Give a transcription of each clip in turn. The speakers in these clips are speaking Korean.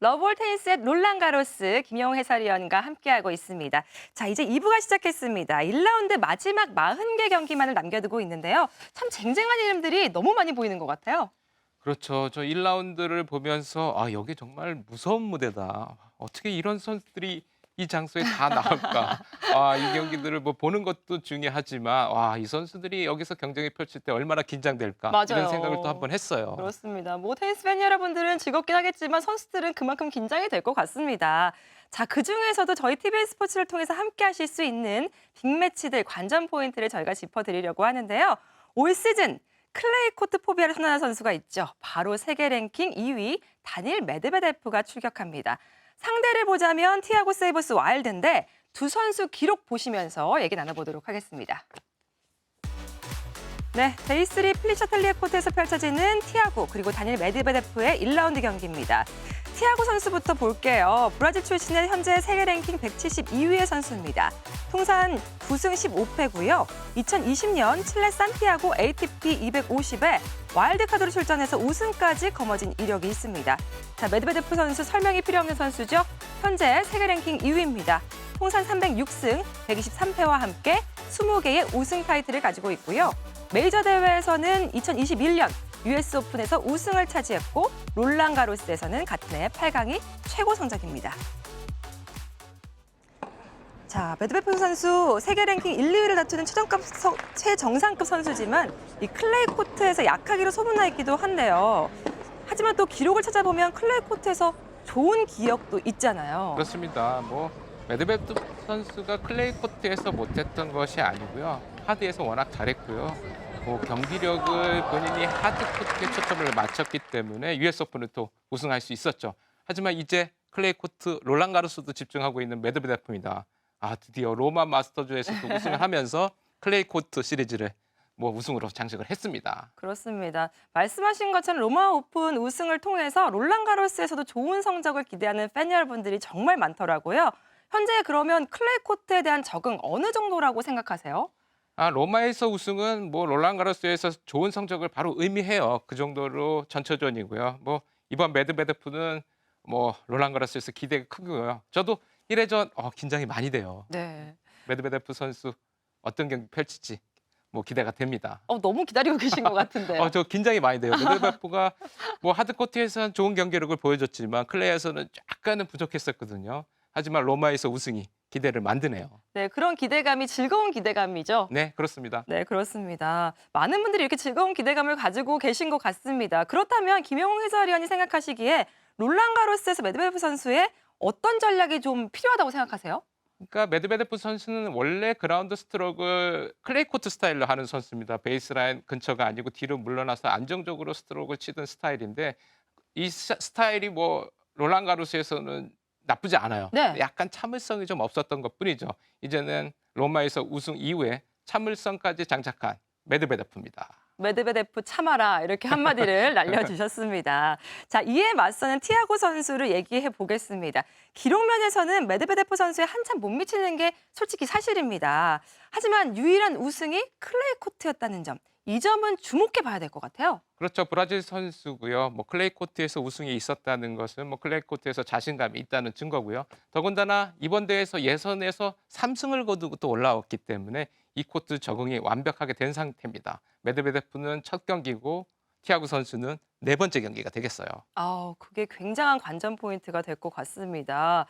러브홀 테니스의 롤랑 가로스 김영호 해설위원과 함께하고 있습니다. 자, 이제 2부가 시작했습니다. 1라운드 마지막 40개 경기만을 남겨두고 있는데요. 참 쟁쟁한 이름들이 너무 많이 보이는 것 같아요. 그렇죠. 저 1라운드를 보면서 아 여기 정말 무서운 무대다. 어떻게 이런 선수들이 이 장소에 다 나올까? 아, 이 경기들을 뭐 보는 것도 중요하지만 와, 이 선수들이 여기서 경쟁이 펼칠 때 얼마나 긴장될까? 맞아요. 이런 생각을 또 한번 했어요. 그렇습니다. 뭐 테니스 팬 여러분들은 즐겁긴 하겠지만 선수들은 그만큼 긴장이 될 것 같습니다. 자, 그 중에서도 저희 TBS 스포츠를 통해서 함께 하실 수 있는 빅매치들 관전 포인트를 저희가 짚어드리려고 하는데요. 올 시즌 클레이 코트 포비아를 선언한 선수가 있죠. 바로 세계 랭킹 2위 다닐 메드베데프가 출격합니다. 상대를 보자면 티아고 세이버스 와일드인데 두 선수 기록 보시면서 얘기 나눠보도록 하겠습니다. 네, 데이3 플리셔틀리에 코트에서 펼쳐지는 티아고 그리고 다닐 메드베데프의 1라운드 경기입니다. 티아고 선수부터 볼게요. 브라질 출신의 현재 세계 랭킹 172위의 선수입니다. 통산 9승 15패고요. 2020년 칠레 산티아고 ATP 250에 와일드카드로 출전해서 우승까지 거머쥔 이력이 있습니다. 자, 메드베데프 선수 설명이 필요 없는 선수죠. 현재 세계 랭킹 2위입니다. 통산 306승 123패와 함께 20개의 우승 타이틀을 가지고 있고요. 메이저 대회에서는 2021년 US 오픈에서 우승을 차지했고 롤랑 가로스에서는 같은 해 8강이 최고 성적입니다. 자, 메드베프 선수 세계 랭킹 1, 2위를 다투는 최정급 서- 최정상급 선수지만 이 클레이 코트에서 약하기로 소문나 있기도 한데요. 하지만 또 기록을 찾아보면 클레이 코트에서 좋은 기억도 있잖아요. 그렇습니다. 뭐 메드베드 선수가 클레이 코트에서 못했던 것이 아니고요. 하드에서 워낙 잘했고요. 뭐 경기력을 본인이 하드 코트에 초점을 맞췄기 때문에 US 오픈을 또 우승할 수 있었죠. 하지만 이제 클레이 코트 롤랑 가로스도 집중하고 있는 메드베데프입니다. 아 드디어 로마 마스터즈에서도 우승을 하면서 클레이 코트 시리즈를 뭐 우승으로 장식을 했습니다. 그렇습니다. 말씀하신 것처럼 로마 오픈 우승을 통해서 롤랑 가로스에서도 좋은 성적을 기대하는 팬 여러분들이 정말 많더라고요. 현재 그러면 클레이 코트에 대한 적응 어느 정도라고 생각하세요? 아 로마에서 우승은 뭐 롤랑 가로스에서 좋은 성적을 바로 의미해요. 그 정도로 전처전이고요. 뭐 이번 메드베데프는 뭐 롤랑 가로스에서 기대가 크고요. 저도 1회전 어, 긴장이 많이 돼요. 네. 메드베데프 선수 어떤 경기 펼칠지 뭐 기대가 됩니다. 어, 너무 기다리고 계신 것 같은데요. 어, 저 긴장이 많이 돼요. 메드베데프가 뭐 하드코트에서는 좋은 경기력을 보여줬지만 클레이에서는 약간은 부족했었거든요. 하지만 로마에서 우승이 기대를 만드네요. 네, 그런 기대감이 즐거운 기대감이죠. 네, 그렇습니다. 네, 그렇습니다. 많은 분들이 이렇게 즐거운 기대감을 가지고 계신 것 같습니다. 그렇다면 김영웅 해설위원이 생각하시기에 롤랑 가로스에서 메드베프 선수의 어떤 전략이 좀 필요하다고 생각하세요? 그러니까 메드베데프 선수는 원래 그라운드 스트로크를 클레이 코트 스타일로 하는 선수입니다. 베이스라인 근처가 아니고 뒤로 물러나서 안정적으로 스트로크를 치던 스타일인데 이 스- 스타일이 뭐 롤랑 가로스에서는 나쁘지 않아요. 네. 약간 참을성이 좀 없었던 것뿐이죠. 이제는 로마에서 우승 이후에 참을성까지 장착한 메드베데프입니다. 메드베데프 참아라 이렇게 한마디를 날려주셨습니다. 자 이에 맞서는 티아고 선수를 얘기해 보겠습니다. 기록 면에서는 메드베데프 선수에 한참 못 미치는 게 솔직히 사실입니다. 하지만 유일한 우승이 클레이 코트였다는 점, 이 점은 주목해 봐야 될 것 같아요. 그렇죠. 브라질 선수고요. 뭐 클레이 코트에서 우승이 있었다는 것은 뭐 클레이 코트에서 자신감이 있다는 증거고요. 더군다나 이번 대회에서 예선에서 3승을 거두고 또 올라왔기 때문에 이 코트 적응이 완벽하게 된 상태입니다. 메드베데프는 첫 경기고 티아고 선수는 네 번째 경기가 되겠어요. 아, 그게 굉장한 관전 포인트가 될 것 같습니다.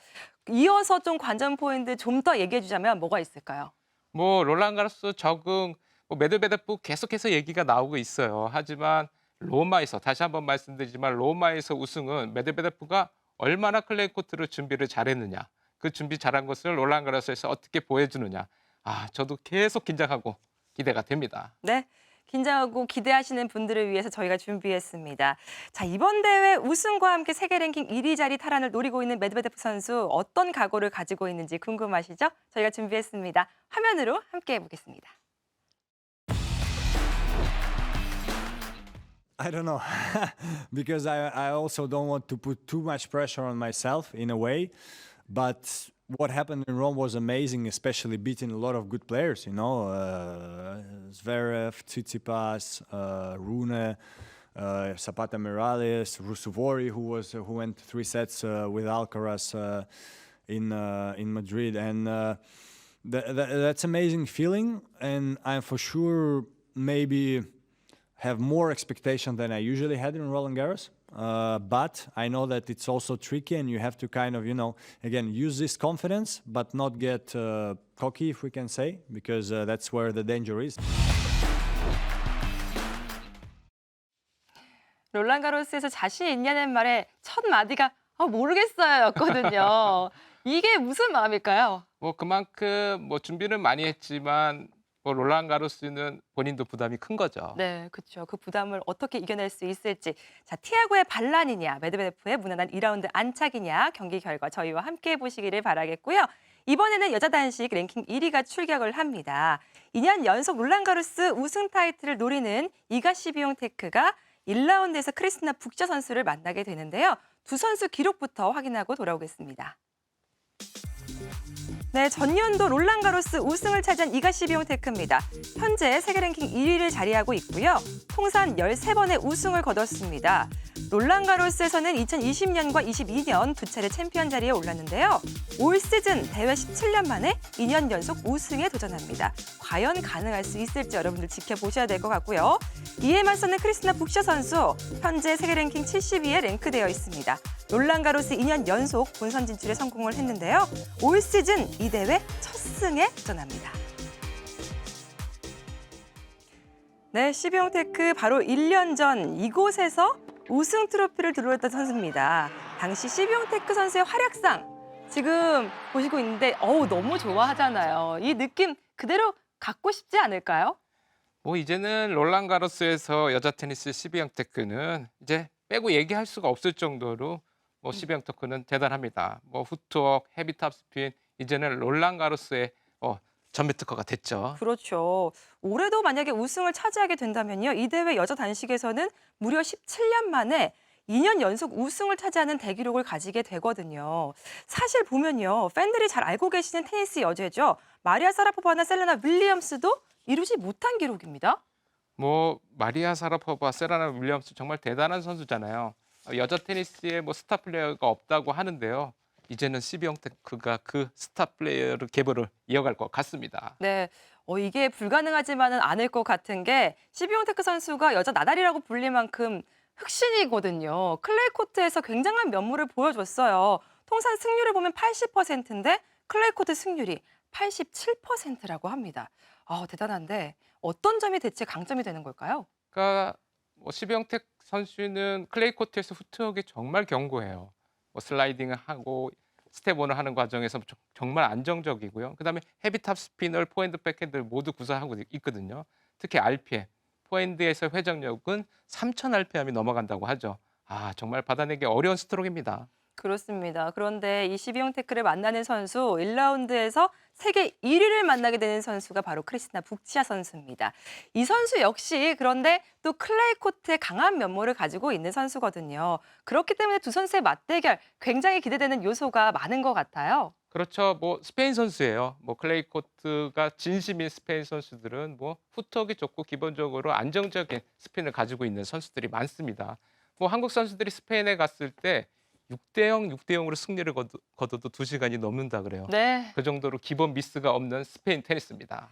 이어서 좀 관전 포인트 좀 더 얘기해 주자면 뭐가 있을까요? 뭐 롤랑 가로스 적응, 뭐 메드베데프 계속해서 얘기가 나오고 있어요. 하지만 로마에서 다시 한번 말씀드리지만 로마에서 우승은 메드베데프가 얼마나 클레이 코트를 준비를 잘했느냐, 그 준비 잘한 것을 롤랑 가로스에서 어떻게 보여주느냐. 아, 저도 계속 긴장하고 기대가 됩니다. 네. 긴장하고 기대하시는 분들을 위해서 저희가 준비했습니다. 자, 이번 대회 우승과 함께 세계 랭킹 1위 자리 탈환을 노리고 있는 메드베데프 선수 어떤 각오를 가지고 있는지 궁금하시죠? 저희가 준비했습니다. 화면으로 함께 해보겠습니다. I don't know because I I also don't want to put too much pressure on myself in a way, but what happened in Rome was amazing, especially beating a lot of good players. You know, uh, Zverev, Tsitsipas, uh, Rune. uh, Zapata Miralles, Rusuvori, who was who went three sets uh, with Alcaraz uh, in uh, in Madrid, and uh, th- th- that's amazing feeling. And I'm for sure maybe have more expectation than I usually had in Roland Garros. Uh, but I know that it's also tricky, and you have to kind of, you know, again, use this confidence, but not get uh, cocky, if we can say, because uh, that's where the danger is. 롤란 가로스에서 자신 있냐는 말에 첫 마디가 아, 모르겠어요였거든요. 이게 무슨 마음일까요? 뭐 그만큼 뭐 준비는 많이 했지만 뭐 롤란 가로스는 본인도 부담이 큰 거죠. 네, 그렇죠. 그 부담을 어떻게 이겨낼 수 있을지. 자, 티아고의 반란이냐, 메드베데프의 무난한 2라운드 안착이냐 경기 결과 저희와 함께 보시기를 바라겠고요. 이번에는 여자 단식 랭킹 1위가 출격을 합니다. 2년 연속 롤란가루스 우승 타이틀을 노리는 이가시 비용 테크가 1라운드에서 크리스티나 북자 선수를 만나게 되는데요. 두 선수 기록부터 확인하고 돌아오겠습니다. 네, 전년도 롤란가로스 우승을 차지한 이가시 비용 테크입니다. 현재 세계 랭킹 1위를 자리하고 있고요. 통산 13번의 우승을 거뒀습니다. 롤란가로스에서는 2020년과 22년 두 차례 챔피언 자리에 올랐는데요. 올 시즌 대회 17년 만에 2년 연속 우승에 도전합니다. 과연 가능할 수 있을지 여러분들 지켜보셔야 될 것 같고요. 이에 맞서는 크리스나 북샤 선수, 현재 세계 랭킹 70위에 랭크되어 있습니다. 롤란가로스 2년 연속 본선 진출에 성공을 했는데요. 올 시즌 이 대회 첫 승에 도전합니다. 네, 시비용테크 바로 1년 전 이곳에서 우승 트로피를 들어올던 선수입니다. 당시 시비용테크 선수의 활약상 지금 보시고 있는데 어우 너무 좋아하잖아요. 이 느낌 그대로 갖고 싶지 않을까요? 뭐 이제는 롤란 가로스에서 여자 테니스 시비앙 테크는 이제 빼고 얘기할 수가 없을 정도로 뭐 시비앙 테크는 대단합니다. 뭐 후트워크, 헤비 탑 스핀 이제는 롤란 가로스의 어, 전매 특허가 됐죠. 그렇죠. 올해도 만약에 우승을 차지하게 된다면요. 이 대회 여자 단식에서는 무려 17년 만에 2년 연속 우승을 차지하는 대기록을 가지게 되거든요. 사실 보면요. 팬들이 잘 알고 계시는 테니스 여제죠. 마리아 사라포바나 셀레나 윌리엄스도 이루지 못한 기록입니다. 뭐 마리아 사라포바, 세라나 윌리엄스 정말 대단한 선수잖아요. 어, 여자 테니스에 뭐 스타 플레이어가 없다고 하는데요. 이제는 시비앙 테크가 그 스타 플레이어를 계보를 이어갈 것 같습니다. 네. 어, 이게 불가능하지만은 않을 것 같은 게 시비용테크 선수가 여자 나달이라고 불릴 만큼 흑신이거든요. 클레이 코트에서 굉장한 면모를 보여줬어요. 통산 승률을 보면 80%인데 클레이 코트 승률이 87%라고 합니다. 아, 대단한데 어떤 점이 대체 강점이 되는 걸까요? 그러니까 뭐 시병택 선수는 클레이 코트에서 후트워크에 정말 견고해요. 뭐 슬라이딩을 하고 스텝온을 하는 과정에서 정- 정말 안정적이고요. 그다음에 헤비탑 스피널, 포핸드, 백핸드 모두 구사하고 있거든요. 특히 RPM, 포핸드에서 회전력은 3,000 RPM이 넘어간다고 하죠. 아 정말 받아내기 어려운 스트로크입니다. 그렇습니다. 그런데 이 시비용 태클을 만나는 선수 1라운드에서 세계 1위를 만나게 되는 선수가 바로 크리스티나 북치아 선수입니다. 이 선수 역시 그런데 또 클레이 코트의 강한 면모를 가지고 있는 선수거든요. 그렇기 때문에 두 선수의 맞대결 굉장히 기대되는 요소가 많은 것 같아요. 그렇죠. 뭐 스페인 선수예요. 뭐 클레이 코트가 진심인 스페인 선수들은 뭐 후턱이 좋고 기본적으로 안정적인 스핀을 가지고 있는 선수들이 많습니다. 뭐 한국 선수들이 스페인에 갔을 때 6대 0, 6대 0으로 승리를 거두, 거둬도 2시간이 넘는다 그래요. 네. 그 정도로 기본 미스가 없는 스페인 테니스입니다.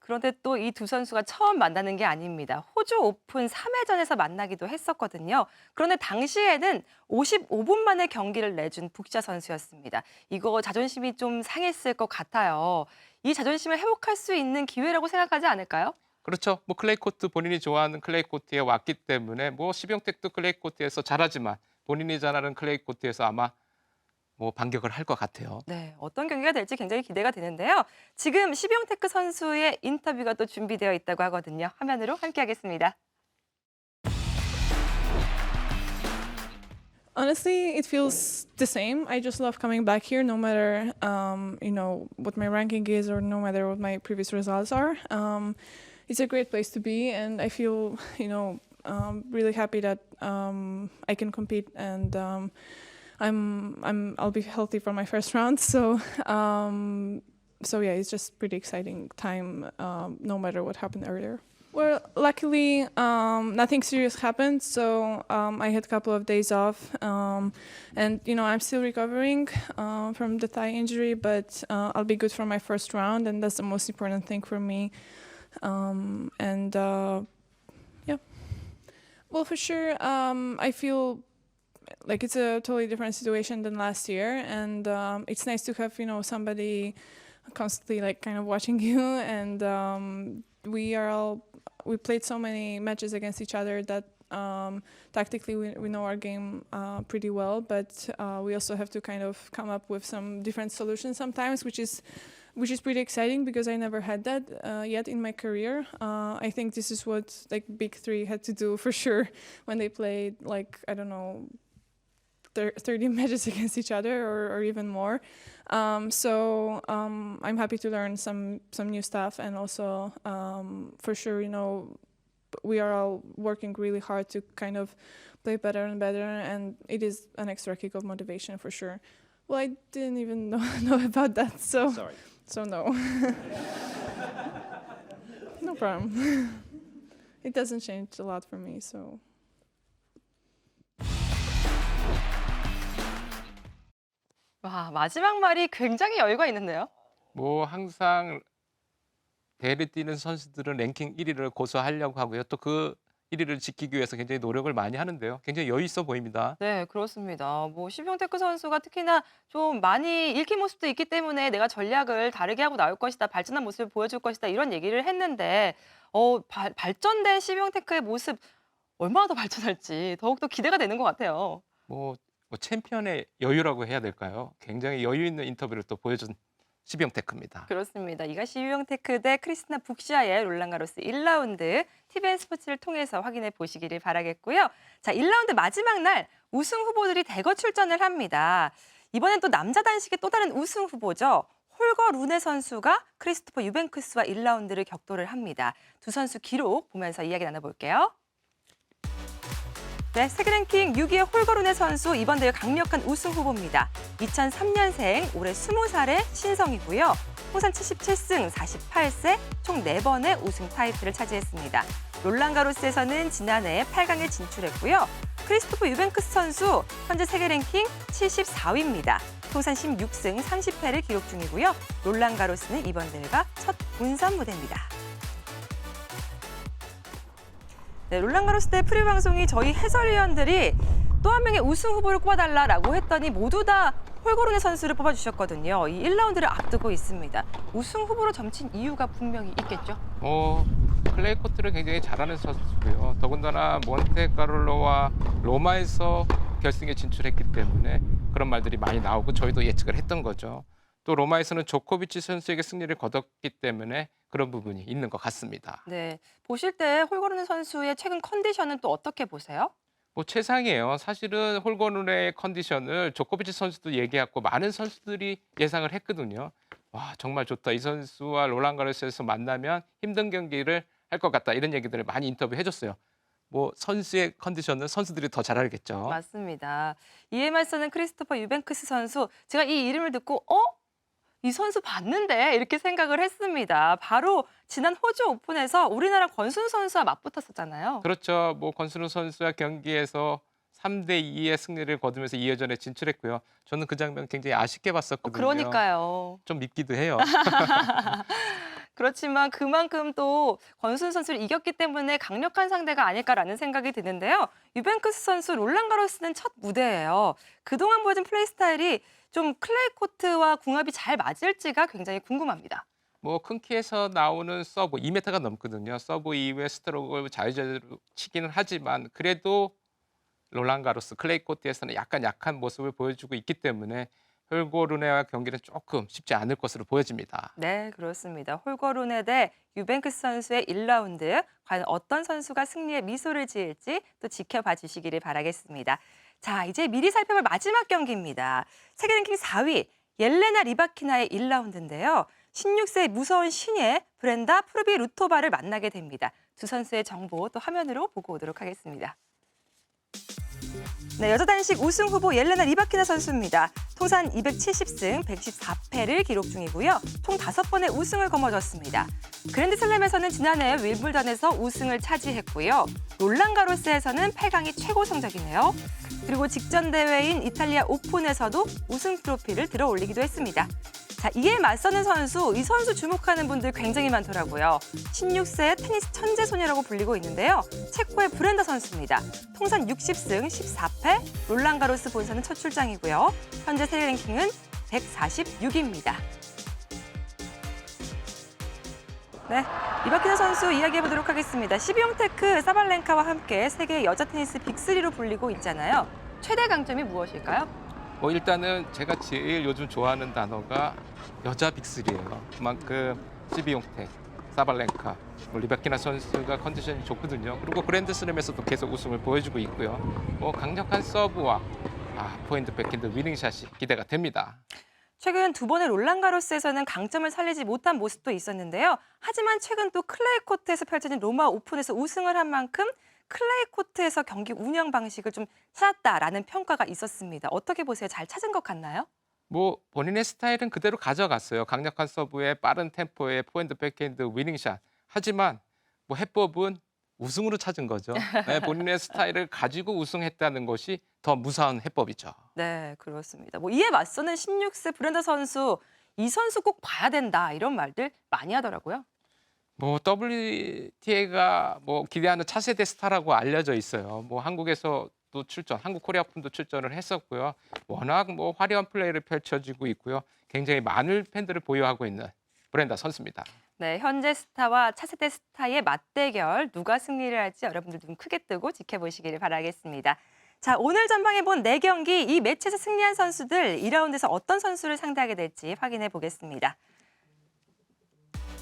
그런데 또 이 두 선수가 처음 만나는 게 아닙니다. 호주 오픈 3회전에서 만나기도 했었거든요. 그런데 당시에는 55분 만에 경기를 내준 북자 선수였습니다. 이거 자존심이 좀 상했을 것 같아요. 이 자존심을 회복할 수 있는 기회라고 생각하지 않을까요? 그렇죠. 뭐 클레이 코트 본인이 좋아하는 클레이 코트에 왔기 때문에 뭐 시병택도 클레이 코트에서 잘하지만 본인이 잘하는 클레이 코트에서 아마 뭐 반격을 할 것 같아요. 네, 어떤 경기가 될지 굉장히 기대가 되는데요. 지금 시병테크 선수의 인터뷰가 또 준비되어 있다고 하거든요. 화면으로 함께하겠습니다. Honestly, it feels the same. I just love coming back here, no matter um, you know what my ranking is or no matter what my previous results are. Um, it's a great place to be, and I feel you know um, really happy that um, I can compete and. Um, I'm I'm I'll be healthy for my first round, so um, so yeah, it's just pretty exciting time, um, no matter what happened earlier. Well, luckily, um, nothing serious happened, so um, I had a couple of days off, um, and you know I'm still recovering uh, from the thigh injury, but uh, I'll be good for my first round, and that's the most important thing for me. Um, and uh, well, for sure, um, I feel like it's a totally different situation than last year, and um, it's nice to have you know somebody constantly like kind of watching you, and um, we are all we played so many matches against each other that um, tactically we, we know our game uh, pretty well, but uh, we also have to kind of come up with some different solutions sometimes, which is which is pretty exciting because I never had that uh, yet in my career. Uh, I think this is what like big three had to do for sure when they played like I don't know. thir- 30 matches against each other or, or even more um, so um, i'm happy to learn some some new stuff and also um, for sure you know we are all working really hard to kind of play better and better and it is an extra kick of motivation for sure well i didn't even know, know about that so Sorry. So no no problem it doesn't change a lot for me so 와, 마지막 말이 굉장히 여유가 있는데요. 뭐 항상 대를 뛰는 선수들은 랭킹 1위를 고수하려고 하고요. 또 그 1위를 지키기 위해서 굉장히 노력을 많이 하는데요. 굉장히 여유 있어 보입니다. 네, 그렇습니다. 뭐 시병테크 선수가 특히나 좀 많이 읽힌 모습도 있기 때문에 내가 전략을 다르게 하고 나올 것이다, 발전한 모습을 보여줄 것이다 이런 얘기를 했는데 어, 발, 발전된 시병테크의 모습 얼마나 더 발전할지 더욱더 기대가 되는 것 같아요. 뭐, 뭐 챔피언의 여유라고 해야 될까요? 굉장히 여유 있는 인터뷰를 또 보여준 시병테크입니다. 그렇습니다. 이가시 유영테크 대 크리스나 북시아의 롤랑가로스 1라운드 TVN 스포츠를 통해서 확인해 보시기를 바라겠고요. 자, 1라운드 마지막 날 우승 후보들이 대거 출전을 합니다. 이번엔 또 남자 단식의 또 다른 우승 후보죠. 홀거 루네 선수가 크리스토퍼 유벤크스와 1라운드를 격돌을 합니다. 두 선수 기록 보면서 이야기 나눠볼게요. 네, 세계 랭킹 6위의 홀거룬의 선수 이번 대회 강력한 우승 후보입니다. 2003년생, 올해 20살의 신성이고요. 통산 77승 48세, 총 4번의 우승 타이틀을 차지했습니다. 롤랑가로스에서는 지난해 8강에 진출했고요. 크리스토프 유벤크스 선수 현재 세계 랭킹 74위입니다. 통산 16승 30패를 기록 중이고요. 롤랑가로스는 이번 대회가 첫 본선 무대입니다. 네, 롤랑가로스 때 프리 방송이 저희 해설위원들이 또 한 명의 우승 후보를 꼽아달라라고 했더니 모두 다 홀고르네 선수를 뽑아주셨거든요. 이 1라운드를 앞두고 있습니다. 우승 후보로 점친 이유가 분명히 있겠죠. 뭐 클레이 코트를 굉장히 잘하는 선수고요. 더군다나 몬테카를로와 로마에서 결승에 진출했기 때문에 그런 말들이 많이 나오고 저희도 예측을 했던 거죠. 또 로마에서는 조코비치 선수에게 승리를 거뒀기 때문에 그런 부분이 있는 것 같습니다. 네, 보실 때 홀고르네 선수의 최근 컨디션은 또 어떻게 보세요? 뭐 최상이에요. 사실은 홀거룬의 컨디션을 조코비치 선수도 얘기했고 많은 선수들이 예상을 했거든요. 와 정말 좋다. 이 선수와 롤랑 가르스에서 만나면 힘든 경기를 할 것 같다. 이런 얘기들을 많이 인터뷰해줬어요. 뭐 선수의 컨디션은 선수들이 더 잘 알겠죠. 맞습니다. 이에 맞서는 크리스토퍼 유벤크스 선수. 제가 이 이름을 듣고 어? 이 선수 봤는데 이렇게 생각을 했습니다. 바로 지난 호주 오픈에서 우리나라 권순 선수와 맞붙었었잖아요. 그렇죠. 뭐 권순우 선수와 경기에서 3대 2의 승리를 거두면서 2회전에 진출했고요. 저는 그 장면 굉장히 아쉽게 어, 봤었거든요. 그러니까요. 좀 밉기도 해요. 그렇지만 그만큼 또 권순 선수를 이겼기 때문에 강력한 상대가 아닐까라는 생각이 드는데요. 유벤크스 선수 롤랑 가로스는 첫 무대예요. 그동안 보여준 플레이 스타일이 좀 클레이 코트와 궁합이 잘 맞을지가 굉장히 궁금합니다. 뭐 큰 키에서 나오는 서브 2m가 넘거든요. 서브 이후에 스트로크를 자유자재로 치기는 하지만 그래도 롤랑 가로스 클레이 코트에서는 약간 약한 모습을 보여주고 있기 때문에 혈고르네와 경기는 조금 쉽지 않을 것으로 보여집니다. 네, 그렇습니다. 홀거룬에 대 유벤크스 선수의 1라운드 과연 어떤 선수가 승리에 미소를 지을지 또 지켜봐 주시기를 바라겠습니다. 자, 이제 미리 살펴볼 마지막 경기입니다. 세계 랭킹 4위 옐레나 리바키나의 1라운드인데요. 16세 무서운 신예 브렌다 프루비 루토바를 만나게 됩니다. 두 선수의 정보 또 화면으로 보고 오도록 하겠습니다. 네, 여자 단식 우승 후보 옐레나 리바키나 선수입니다. 통산 270승 114패를 기록 중이고요. 총 5번의 우승을 거머쥐었습니다. 그랜드슬램에서는 지난해 윌블던에서 우승을 차지했고요. 롤랑 가로스에서는 8강이 최고 성적이네요. 그리고 직전 대회인 이탈리아 오픈에서도 우승 트로피를 들어 올리기도 했습니다. 자, 이에 맞서는 선수, 이 선수 주목하는 분들 굉장히 많더라고요. 16세 테니스 천재 소녀라고 불리고 있는데요. 체코의 브렌다 선수입니다. 통산 60승 14패, 롤랑가로스 본선은 첫 출장이고요. 현재 세계 랭킹은 146위입니다. 네, 이바키나 선수 이야기해 보도록 하겠습니다. 시비용테크 사발렌카와 함께 세계 여자 테니스 빅3로 불리고 있잖아요. 최대 강점이 무엇일까요? 뭐 일단은 제가 제일 요즘 좋아하는 단어가 여자 빅3예요. 그만큼 시비용텍, 사발렌카, 뭐 리바키나 선수가 컨디션이 좋거든요. 그리고 그랜드슬램에서도 계속 우승을 보여주고 있고요. 뭐 강력한 서브와 아, 포인트 백핸드 위닝샷이 기대가 됩니다. 최근 두 번의 롤랑 가로스에서는 강점을 살리지 못한 모습도 있었는데요. 하지만 최근 또 클레이 코트에서 펼쳐진 로마 오픈에서 우승을 한 만큼 클레이 코트에서 경기 운영 방식을 좀 찾았다라는 평가가 있었습니다. 어떻게 보세요? 잘 찾은 것 같나요? 뭐 본인의 스타일은 그대로 가져갔어요. 강력한 서브에 빠른 템포의 포핸드 백핸드 위닝샷. 하지만 뭐 해법은 우승으로 찾은 거죠. 네, 본인의 스타일을 가지고 우승했다는 것이 더 무사한 해법이죠. 네, 그렇습니다. 뭐 이에 맞서는 16세 브렌더 선수, 이 선수 꼭 봐야 된다 이런 말들 많이 하더라고요. 뭐 WTA가 뭐 기대하는 차세대 스타라고 알려져 있어요. 뭐 한국에서도 출전, 한국 코리아 푼도 출전을 했었고요. 워낙 뭐 화려한 플레이를 펼쳐지고 있고요. 굉장히 많은 팬들을 보유하고 있는 브렌다 선수입니다. 네, 현재 스타와 차세대 스타의 맞대결 누가 승리를 할지 여러분들 눈 크게 뜨고 지켜보시기를 바라겠습니다. 자, 오늘 전방에 본 네경기이 매치에서 승리한 선수들 2라운드에서 어떤 선수를 상대하게 될지 확인해 보겠습니다.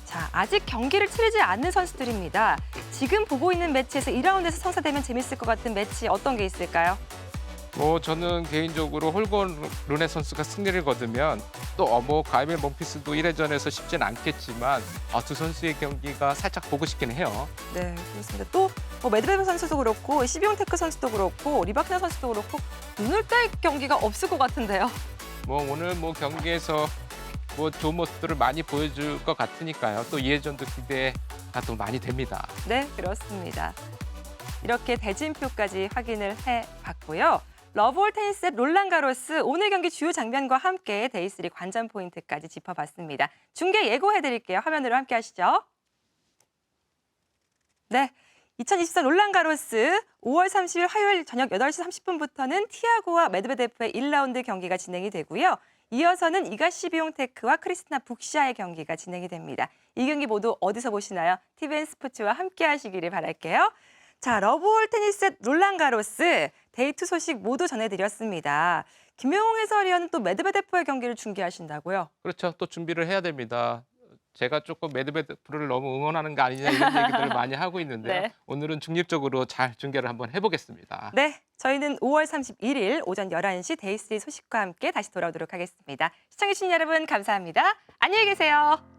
자, 아직 경기를 치르지 않는 선수들입니다. 지금 보고 있는 매치에서 2라운드에서 성사되면 재밌을 것 같은 매치 어떤 게 있을까요? 뭐 저는 개인적으로 홀건 루네 선수가 승리를 거두면 또뭐 가이멜 몬피스도 1회전에서 쉽진 않겠지만 아, 두 선수의 경기가 살짝 보고 싶긴 해요. 네, 그렇습니다. 또 뭐 메드베브 선수도 그렇고 시비용 테크 선수도 그렇고 리바키나 선수도 그렇고 눈을 뗄 경기가 없을 것 같은데요. 뭐 오늘 뭐 경기에서 뭐 좋은 모습들을 많이 보여줄 것 같으니까요. 또 2회전도 기대가 또 많이 됩니다. 네, 그렇습니다. 이렇게 대진표까지 확인을 해봤고요. 러브홀 테니스 롤랑 가로스 오늘 경기 주요 장면과 함께 데이스리 관전 포인트까지 짚어봤습니다. 중계 예고해드릴게요. 화면으로 함께 하시죠. 네. 2024 롤랑 가로스 5월 30일 화요일 저녁 8시 30분부터는 티아고와 메드베데프의 1라운드 경기가 진행이 되고요. 이어서는 이가시 비용테크와 크리스나 북샤의 경기가 진행이 됩니다. 이 경기 모두 어디서 보시나요? TVN 스포츠와 함께 하시기를 바랄게요. 자, 러브홀 테니스 롤랑 가로스 데이트 소식 모두 전해드렸습니다. 김영웅 해설위원은 또 메드베데프의 경기를 중계하신다고요? 그렇죠. 또 준비를 해야 됩니다. 제가 조금 메드베드프를 너무 응원하는 거 아니냐 이런 얘기들을 많이 하고 있는데요. 네. 오늘은 중립적으로 잘 중계를 한번 해보겠습니다. 네, 저희는 5월 31일 오전 11시 데이스리 소식과 함께 다시 돌아오도록 하겠습니다. 시청해주신 여러분 감사합니다. 안녕히 계세요.